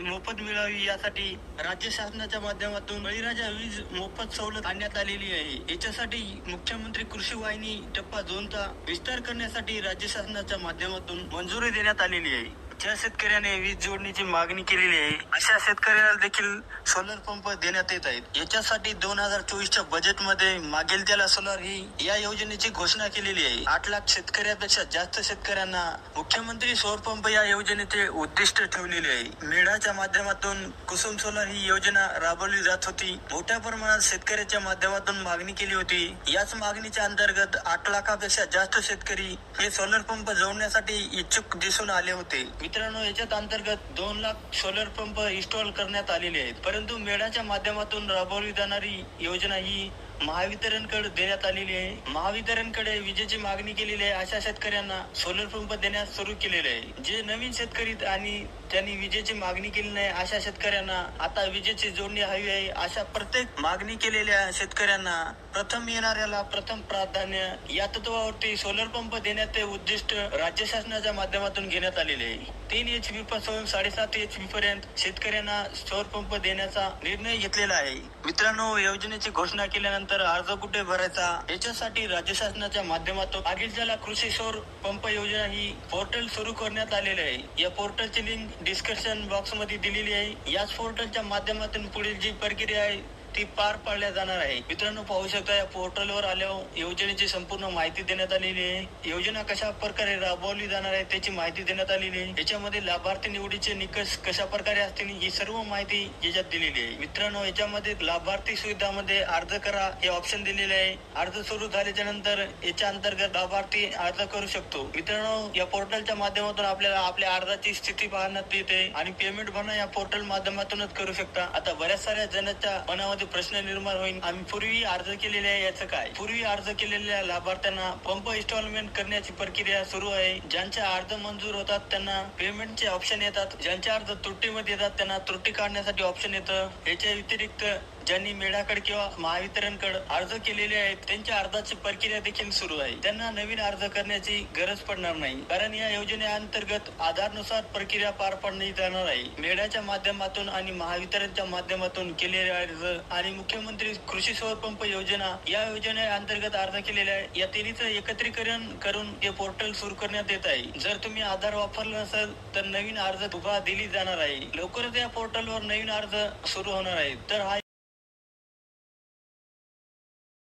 मोफत मिळावी यासाठी राज्य शासनाच्या माध्यमातून बळीराजा वीज मोफत सवलत आणण्यात आलेली आहे. याच्यासाठी मुख्यमंत्री कृषी वाहिनी टप्पा झोनचा विस्तार करण्यासाठी राज्य शासनाच्या माध्यमातून मंजुरी देण्यात आलेली आहे. ज्या शेतकऱ्याने वीज जोडणीची मागणी केलेली आहे अशा शेतकऱ्याला देखील सोलर पंप देण्यात येत आहेत. याच्यासाठी दोन हजार चोवीसच्या बजेटमध्ये मागेल त्याला सोलर ही या योजनेची घोषणा केलेली आहे. आठ लाख शेतकऱ्यापेक्षा जास्त शेतकऱ्यांना मुख्यमंत्री सौर पंप या योजनेचे उद्दिष्ट ठेवलेले आहे. मेढाच्या माध्यमातून कुसुम सोलर ही योजना राबवली जात होती. मोठ्या प्रमाणात शेतकऱ्याच्या माध्यमातून मागणी केली होती. याच मागणीच्या अंतर्गत आठ लाखापेक्षा जास्त शेतकरी हे सोलर पंप जोडण्यासाठी इच्छुक दिसून आले होते. मित्रांनो याच्यात अंतर्गत दोन लाख सोलर पंप इन्स्टॉल करण्यात आलेले आहेत. परंतु मेळाच्या माध्यमातून राबवली जाणारी योजना ही महावितरणकडे देण्यात आलेली आहे. महावितरणकडे विजेची मागणी केलेली आहे. अशा शेतकऱ्यांना सोलर पंप देण्यास सुरू केलेले आहे. जे नवीन शेतकरी आणि त्यांनी विजेची मागणी केली नाही अशा शेतकऱ्यांना आता विजेची जोडणी हवी आहे. अशा प्रत्येक मागणी केलेल्या शेतकऱ्यांना प्रथम येणाऱ्याला प्रथम प्राधान्य या तत्वावरती सोलर पंप देण्याचे उद्दिष्ट राज्य शासनाच्या माध्यमातून घेण्यात आलेले आहे. तीन एच पी पासून साडेसात एच पी पर्यंत शेतकऱ्यांना सौर पंप देण्याचा निर्णय घेतलेला आहे. मित्रांनो योजनेची घोषणा केल्यानंतर अर्ज कुठे भरायचा? याच्यासाठी राज्य शासनाच्या माध्यमातून मागील ज्याला कृषी सौर पंप योजना ही पोर्टल सुरू करण्यात आलेले आहे. या पोर्टलची लिंक डिस्क्रिप्शन बॉक्समध्ये दिलेली आहे. याच पोर्टलच्या माध्यमातून पुढील जी प्रक्रिया आहे ती पार पाडल्या जाणार आहे. मित्रांनो पाहू शकता या पोर्टलवर आल्यावर योजनेची संपूर्ण माहिती देण्यात आलेली आहे. योजना कशा प्रकारे राबवली जाणार आहे त्याची माहिती देण्यात आलेली आहे. याच्यामध्ये लाभार्थी निवडीचे निकष कशा प्रकारे असतील ही सर्व माहिती याच्यात दिलेली आहे. मित्रांनो याच्यामध्ये लाभार्थी सुविधामध्ये अर्ज करा हे ऑप्शन दिलेले आहे. अर्ज सुरू झाल्याच्यानंतर याच्या अंतर्गत लाभार्थी अर्ज करू शकतो. मित्रांनो या पोर्टलच्या माध्यमातून आपल्याला आपल्या अर्जाची स्थिती पाहण्यात येते आणि पेमेंट भरणं या पोर्टल माध्यमातूनच करू शकता. आता बऱ्याच साऱ्या जणांच्या मनामध्ये प्रश्न निर्माण होईल आम्ही पूर्वी अर्ज केलेले आहे याचं काय? पूर्वी अर्ज केलेल्या लाभार्थ्यांना पंप इन्स्टॉलमेंट करण्याची प्रक्रिया सुरू आहे. ज्यांच्या अर्ज मंजूर होतात त्यांना पेमेंटचे ऑप्शन येतात. ज्यांचे अर्ज त्रुटीमध्ये येतात त्यांना त्रुटी काढण्यासाठी ऑप्शन येतं. याच्या व्यतिरिक्त ज्यांनी मेढाकड किंवा महावितरणकड अर्ज केलेले आहेत त्यांच्या अर्जाची प्रक्रिया देखील सुरू आहे. त्यांना नवीन अर्ज करण्याची गरज पडणार नाही कारण या योजनेअंतर्गत आधारनुसार प्रक्रिया पार पाडली जाणार आहे. मेढ्याच्या माध्यमातून आणि महावितरणच्या माध्यमातून केलेले अर्ज आणि मुख्यमंत्री कृषी सौर पंप योजना या योजनेअंतर्गत अर्ज केलेले आहे या तिन्हीचं एकत्रीकरण करून हे पोर्टल सुरू करण्यात येत आहे. जर तुम्ही आधार वापरला नसेल तर नवीन अर्ज उभा दिली जाणार आहे. लवकरच या पोर्टलवर नवीन अर्ज सुरू होणार आहे. तर हा